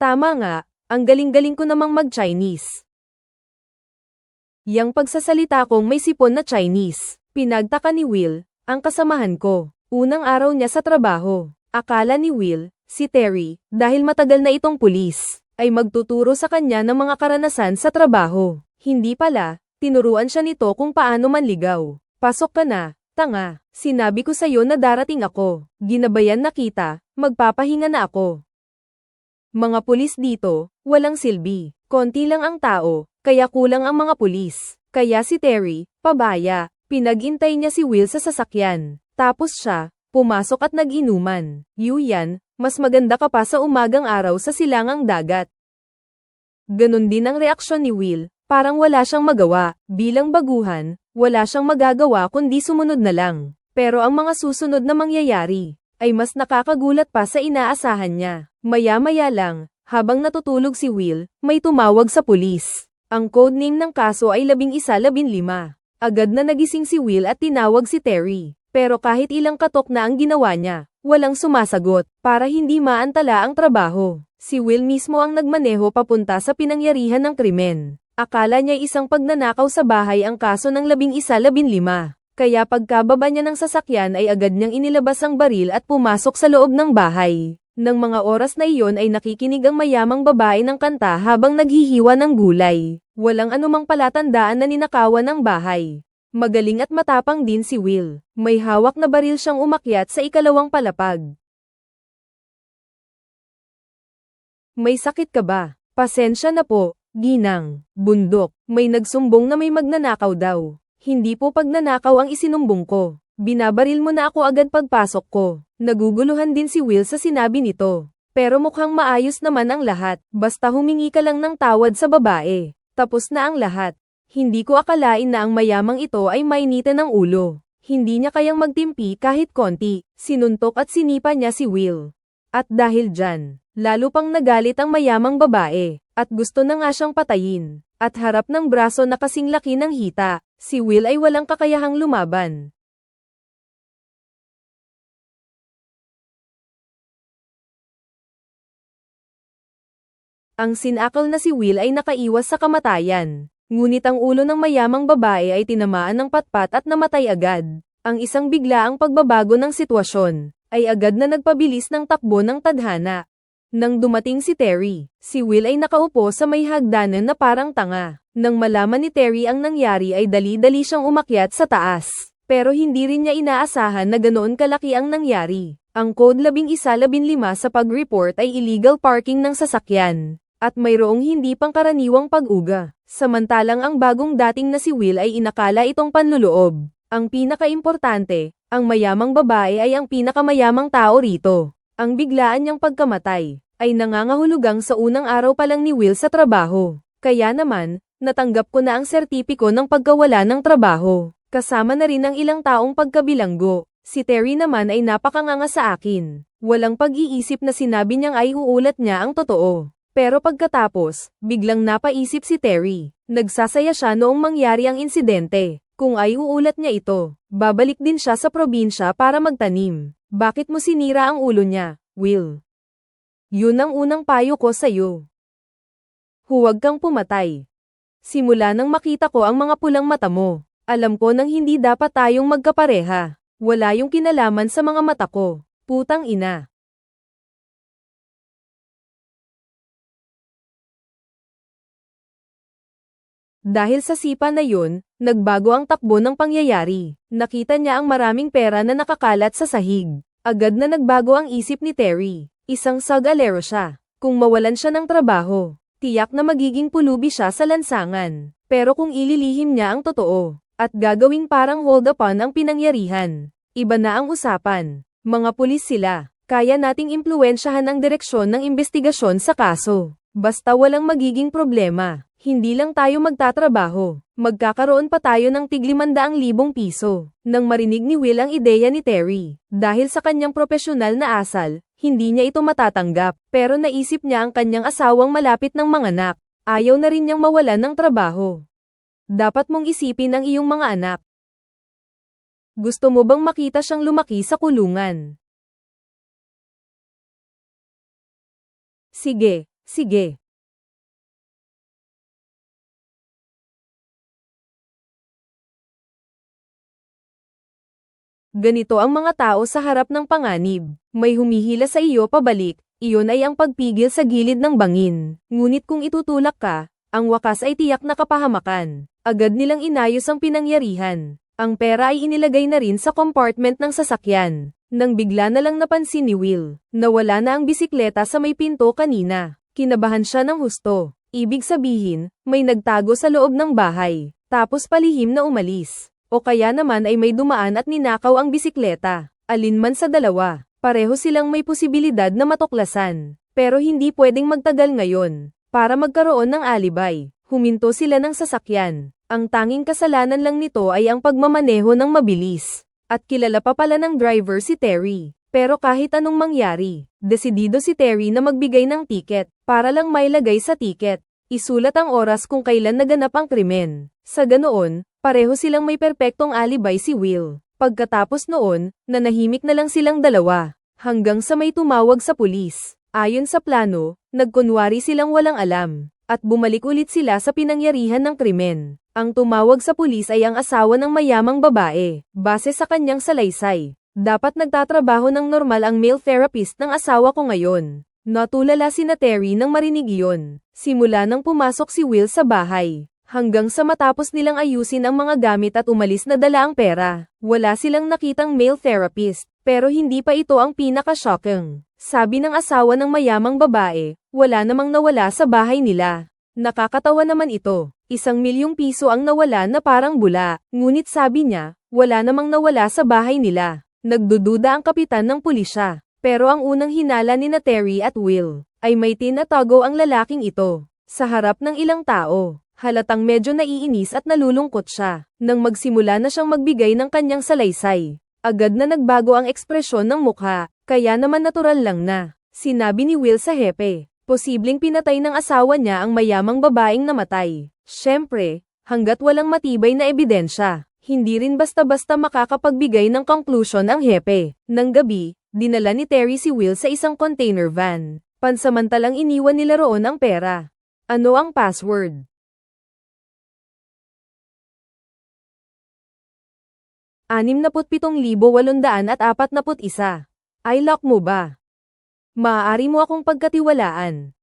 Tama nga, ang galing-galing ko namang mag-Chinese. Yang pagsasalita kong may sipon na Chinese, pinagtaka ni Will, ang kasamahan ko. Unang araw niya sa trabaho. Akala ni Will, si Terry, dahil matagal na itong pulis, ay magtuturo sa kanya ng mga karanasan sa trabaho. Hindi pala, tinuruan siya nito kung paano manligaw. Pasok ka na, tanga. Sinabi ko sa'yo na darating ako. Ginabayan na kita, magpapahinga na ako. Mga pulis dito, walang silbi. Konti lang ang tao, kaya kulang ang mga pulis. Kaya si Terry, pabaya, pinagintay niya si Will sa sasakyan. Tapos siya, pumasok at nag-inuman. Yuyan, mas maganda ka pa sa umagang araw sa silangang dagat. Ganon din ang reaksyon ni Will, parang wala siyang magawa. Bilang baguhan, wala siyang magagawa kundi sumunod na lang. Pero ang mga susunod na mangyayari, ay mas nakakagulat pa sa inaasahan niya. Maya-maya lang, habang natutulog si Will, may tumawag sa pulis. Ang codename ng kaso ay labing isa labing lima. Agad na nagising si Will at tinawag si Terry. Pero kahit ilang katok na ang ginawa niya, walang sumasagot, para hindi maantala ang trabaho. Si Will mismo ang nagmaneho papunta sa pinangyarihan ng krimen. Akala niya isang pagnanakaw sa bahay ang kaso ng labing isa labing lima. Kaya pagkababa niya ng sasakyan ay agad niyang inilabas ang baril at pumasok sa loob ng bahay. Nang mga oras na iyon ay nakikinig ang mayamang babae ng kanta habang naghihiwa ng gulay. Walang anumang palatandaan na ninakawan ng bahay. Magaling at matapang din si Will. May hawak na baril siyang umakyat sa ikalawang palapag. May sakit ka ba? Pasensya na po, ginang. Bundok, may nagsumbong na may magnanakaw daw. Hindi po pagnanakaw ang isinumbong ko. Binabaril mo na ako agad pagpasok ko. Naguguluhan din si Will sa sinabi nito. Pero mukhang maayos naman ang lahat. Basta humingi ka lang ng tawad sa babae. Tapos na ang lahat. Hindi ko akalain na ang mayamang ito ay mainitan ng ulo. Hindi niya kayang magtimpi kahit konti. Sinuntok at sinipa niya si Will. At dahil dyan, lalo pang nagalit ang mayamang babae. At gusto na nga siyang patayin. At harap ng braso na kasing laki ng hita, si Will ay walang kakayahang lumaban. Ang sinakal na si Will ay nakaiwas sa kamatayan. Ngunit ang ulo ng mayamang babae ay tinamaan ng patpat at namatay agad. Ang isang biglaang pagbabago ng sitwasyon, ay agad na nagpabilis ng takbo ng tadhana. Nang dumating si Terry, si Will ay nakaupo sa may hagdanan na parang tanga. Nang malaman ni Terry ang nangyari ay dali-dali siyang umakyat sa taas. Pero hindi rin niya inaasahan na ganoon kalaki ang nangyari. Ang code 1115 sa pag-report ay illegal parking ng sasakyan. At mayroong hindi pangkaraniwang pag-uga. Samantalang ang bagong dating na si Will ay inakala itong panluloob. Ang pinakaimportante, ang mayamang babae ay ang pinakamayamang tao rito. Ang biglaan niyang pagkamatay, ay nangangahulugang sa unang araw pa lang ni Will sa trabaho. Kaya naman, natanggap ko na ang sertipiko ng pagkawala ng trabaho. Kasama na rin ang ilang taong pagkabilanggo. Si Terry naman ay napakanganga sa akin. Walang pag-iisip na sinabi niyang ay uulat niya ang totoo. Pero pagkatapos, biglang napaisip si Terry. Nagsasaya siya noong mangyari ang insidente. Kung ay uulat niya ito, babalik din siya sa probinsya para magtanim. Bakit mo sinira ang ulo niya, Will? Yun ang unang payo ko sa'yo. Huwag kang pumatay. Simula nang makita ko ang mga pulang mata mo, alam ko nang hindi dapat tayong magkapareha. Wala yung kinalaman sa mga mata ko. Putang ina. Dahil sa sipa na yun, nagbago ang takbo ng pangyayari. Nakita niya ang maraming pera na nakakalat sa sahig. Agad na nagbago ang isip ni Terry. Isang sagalero siya. Kung mawalan siya ng trabaho, tiyak na magiging pulubi siya sa lansangan. Pero kung ililihim niya ang totoo, at gagawing parang hold upon ang pinangyarihan, iba na ang usapan. Mga pulis sila, kaya nating impluensyahan ang direksyon ng investigasyon sa kaso. Basta walang magiging problema. Hindi lang tayo magtatrabaho, magkakaroon pa tayo ng tiglimandaang libong piso. Nang marinig ni Will ang ideya ni Terry, dahil sa kanyang propesyonal na asal, hindi niya ito matatanggap, pero naisip niya ang kanyang asawang malapit ng mga anak. Ayaw na rin niyang mawalan ng trabaho. Dapat mong isipin ang iyong mga anak. Gusto mo bang makita siyang lumaki sa kulungan? Sige, Sige. Ganito ang mga tao sa harap ng panganib. May humihila sa iyo pabalik, iyon ay ang pagpigil sa gilid ng bangin. Ngunit kung itutulak ka, ang wakas ay tiyak na kapahamakan. Agad nilang inayos ang pinangyarihan. Ang pera ay inilagay na rin sa compartment ng sasakyan. Nang bigla na lang napansin ni Will, nawala na ang bisikleta sa may pinto kanina. Kinabahan siya ng husto. Ibig sabihin, may nagtago sa loob ng bahay, tapos palihim na umalis. O kaya naman ay may dumaan at ninakaw ang bisikleta. Alinman sa dalawa, pareho silang may posibilidad na matuklasan. Pero hindi pwedeng magtagal ngayon. Para magkaroon ng alibay, huminto sila ng sasakyan. Ang tanging kasalanan lang nito ay ang pagmamaneho ng mabilis. At kilala pa pala ng driver si Terry. Pero kahit anong mangyari, desidido si Terry na magbigay ng tiket, para lang mailagay sa tiket. Isulat ang oras kung kailan naganap ang krimen. Sa ganoon, pareho silang may perpektong alibay si Will. Pagkatapos noon, nanahimik na lang silang dalawa, hanggang sa may tumawag sa pulis. Ayon sa plano, nagkunwari silang walang alam, at bumalik ulit sila sa pinangyarihan ng krimen. Ang tumawag sa pulis ay ang asawa ng mayamang babae, base sa kanyang salaysay. Dapat nagtatrabaho ng normal ang male therapist ng asawa ko ngayon. Natulala si na Terry nang marinig iyon. Simula nang pumasok si Will sa bahay, hanggang sa matapos nilang ayusin ang mga gamit at umalis na dala ang pera. Wala silang nakitang male therapist, pero hindi pa ito ang pinaka-shocking. Sabi ng asawa ng mayamang babae, wala namang nawala sa bahay nila. Nakakatawa naman ito. Isang milyong piso ang nawala na parang bula, ngunit sabi niya, wala namang nawala sa bahay nila. Nagdududa ang kapitan ng pulisya, pero ang unang hinala ni na Terry at Will, ay may tinatago ang lalaking ito. Sa harap ng ilang tao, halatang medyo naiinis at nalulungkot siya. Nang magsimula na siyang magbigay ng kanyang salaysay, agad na nagbago ang ekspresyon ng mukha, kaya naman natural lang na. Sinabi ni Will sa hepe, posibleng pinatay ng asawa niya ang mayamang babaeng namatay. Siyempre, hanggat walang matibay na ebidensya, hindi rin basta-basta makakapagbigay ng conclusion ang hepe. Nang gabi, dinala ni Terry si Will sa isang container van. Pansamantalang iniwan nila roon ang pera. Ano ang password? 67,841. Ay lock mo ba? Maaari mo akong pagkatiwalaan.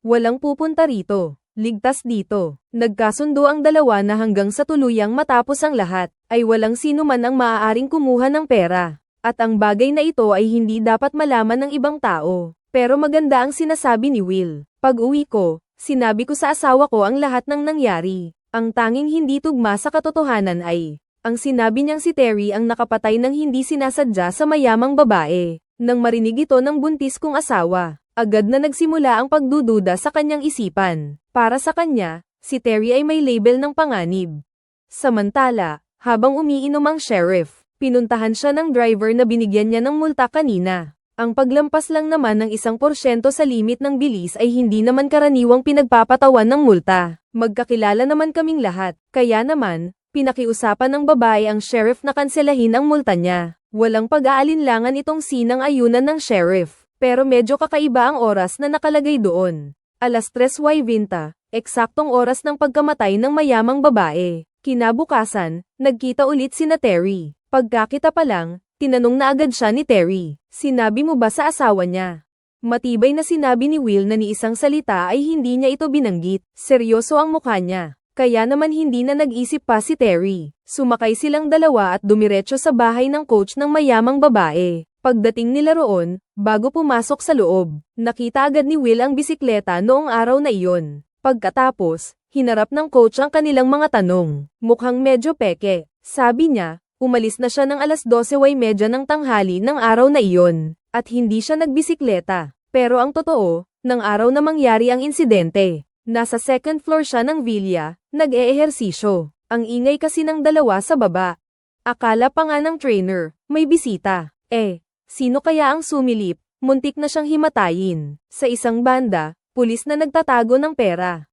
Walang pupunta rito. Ligtas dito. Nagkasundo ang dalawa na hanggang sa tuluyang matapos ang lahat, ay walang sino man ang maaaring kumuha ng pera. At ang bagay na ito ay hindi dapat malaman ng ibang tao. Pero maganda ang sinasabi ni Will. Pag uwi ko, sinabi ko sa asawa ko ang lahat ng nangyari. Ang tanging hindi tugma sa katotohanan ay, ang sinabi niyang si Terry ang nakapatay ng hindi sinasadya sa mayamang babae. Nang marinig ito ng buntis kong asawa, agad na nagsimula ang pagdududa sa kanyang isipan. Para sa kanya, si Terry ay may label ng panganib. Samantala, habang umiinom ang sheriff, pinuntahan siya ng driver na binigyan niya ng multa kanina. Ang paglampas lang naman ng isang porsyento sa limit ng bilis ay hindi naman karaniwang pinagpapatawan ng multa. Magkakilala naman kaming lahat, kaya naman, pinakiusapan ng babae ang sheriff na kanselahin ang multa niya. Walang pag-aalinlangan itong sinang ayunan ng sheriff, pero medyo kakaiba ang oras na nakalagay doon. Alas 3.20, eksaktong oras ng pagkamatay ng mayamang babae. Kinabukasan, nagkita ulit si na Terry. Pagkakita pa lang, tinanong na agad siya ni Terry, sinabi mo ba sa asawa niya? Matibay na sinabi ni Will na ni isang salita ay hindi niya ito binanggit, seryoso ang mukha niya. Kaya naman hindi na nag-isip pa si Terry. Sumakay silang dalawa at dumiretso sa bahay ng coach ng mayamang babae. Pagdating nila roon, bago pumasok sa loob, nakita agad ni Will ang bisikleta noong araw na iyon. Pagkatapos, hinarap ng coach ang kanilang mga tanong. Mukhang medyo peke. Sabi niya, umalis na siya ng alas 12.30 ng tanghali ng araw na iyon, at hindi siya nagbisikleta. Pero ang totoo, ng araw na mangyari ang insidente, nasa second floor siya ng villa, nag-eehersisyo. Ang ingay kasi ng dalawa sa baba. Akala pa nga ng trainer, may bisita. Eh, Sino kaya ang sumilip? Muntik na siyang himatayin. Sa isang banda, pulis na nagtatago ng pera.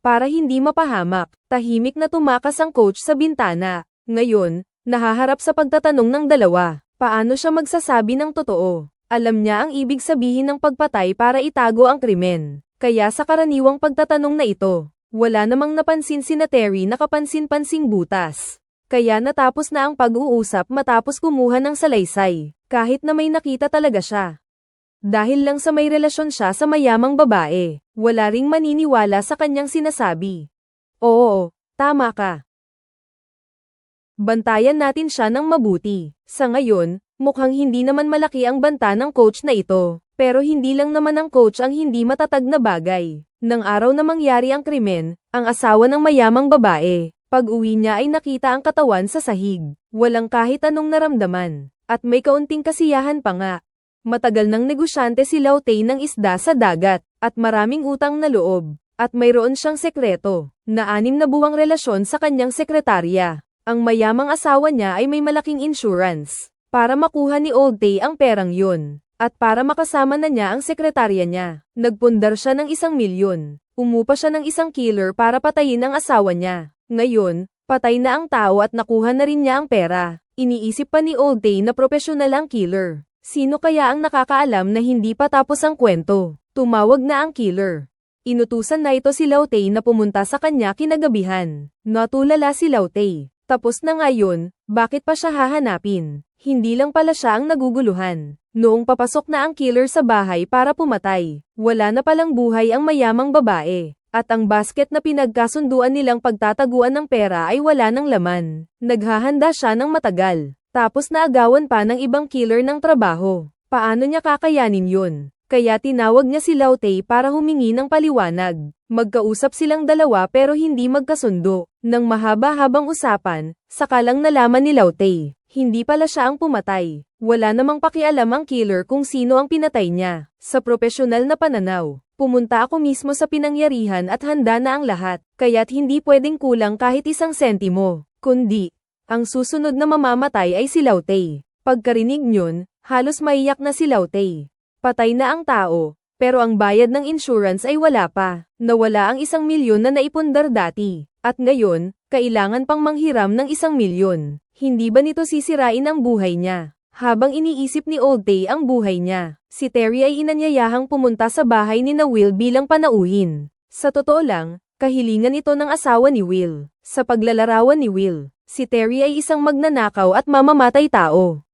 Para hindi mapahamak, tahimik na tumakas ang coach sa bintana. Ngayon, nahaharap sa pagtatanong ng dalawa. Paano siya magsasabi ng totoo? Alam niya ang ibig sabihin ng pagpatay para itago ang krimen. Kaya sa karaniwang pagtatanong na ito, wala namang napansin si na Terry na kapansin-pansing butas. Kaya natapos na ang pag-uusap matapos kumuha ng salaysay, kahit na may nakita talaga siya. Dahil lang sa may relasyon siya sa mayamang babae, wala ring maniniwala sa kanyang sinasabi. Oo, tama ka. Bantayan natin siya ng mabuti. Sa ngayon, mukhang hindi naman malaki ang banta ng coach na ito. Pero hindi lang naman ang coach ang hindi matatag na bagay. Nang araw na mangyari ang krimen, ang asawa ng mayamang babae, pag uwi niya ay nakita ang katawan sa sahig. Walang kahit anong naramdaman. At may kaunting kasiyahan pa nga. Matagal ng negosyante si Lautay ng isda sa dagat, at maraming utang na loob. At mayroon siyang sekreto, na anim na buwang relasyon sa kanyang sekretarya. Ang mayamang asawa niya ay may malaking insurance, para makuha ni Old Tay ang perang yun. At para makasama na niya ang sekretarya niya, nagpundar siya ng isang milyon. Umupa siya ng isang killer para patayin ang asawa niya. Ngayon, patay na ang tao at nakuha na rin niya ang pera. Iniisip pa ni Old Day na profesional ang killer. Sino kaya ang nakakaalam na hindi pa tapos ang kwento? Tumawag na ang killer. Inutusan na ito si Lautay na pumunta sa kanya kinagabihan. Natulala si Lautay. Tapos na ngayon, bakit pa siya hahanapin? Hindi lang pala siya ang naguguluhan. Noong papasok na ang killer sa bahay para pumatay, wala na palang buhay ang mayamang babae. At ang basket na pinagkasunduan nilang pagtataguan ng pera ay wala ng laman. Naghahanda siya ng matagal. Tapos naagawan pa ng ibang killer ng trabaho. Paano niya kakayanin yun? Kaya tinawag niya si Lautay para humingi ng paliwanag. Magkausap silang dalawa pero hindi magkasundo. Nang mahaba-habang usapan, sakalang nalaman ni Lautay. Hindi pala siya ang pumatay. Wala namang pakialam ang killer kung sino ang pinatay niya. Sa profesional na pananaw, pumunta ako mismo sa pinangyarihan at handa na ang lahat, kaya't hindi pwedeng kulang kahit isang sentimo. Kundi, ang susunod na mamamatay ay si Lautay. Pagkarinig nyon, halos maiyak na si Lautay. Patay na ang tao, pero ang bayad ng insurance ay wala pa. Nawala ang isang milyon na naipundar dati. At ngayon, kailangan pang manghiram ng isang milyon. Hindi ba nito sisirain ang buhay niya? Habang iniisip ni Old Day ang buhay niya, si Terry ay inanyayahang pumunta sa bahay ni na Will bilang panauhin. Sa totoo lang, kahilingan ito ng asawa ni Will. Sa paglalarawan ni Will, si Terry ay isang magnanakaw at mamamatay tao.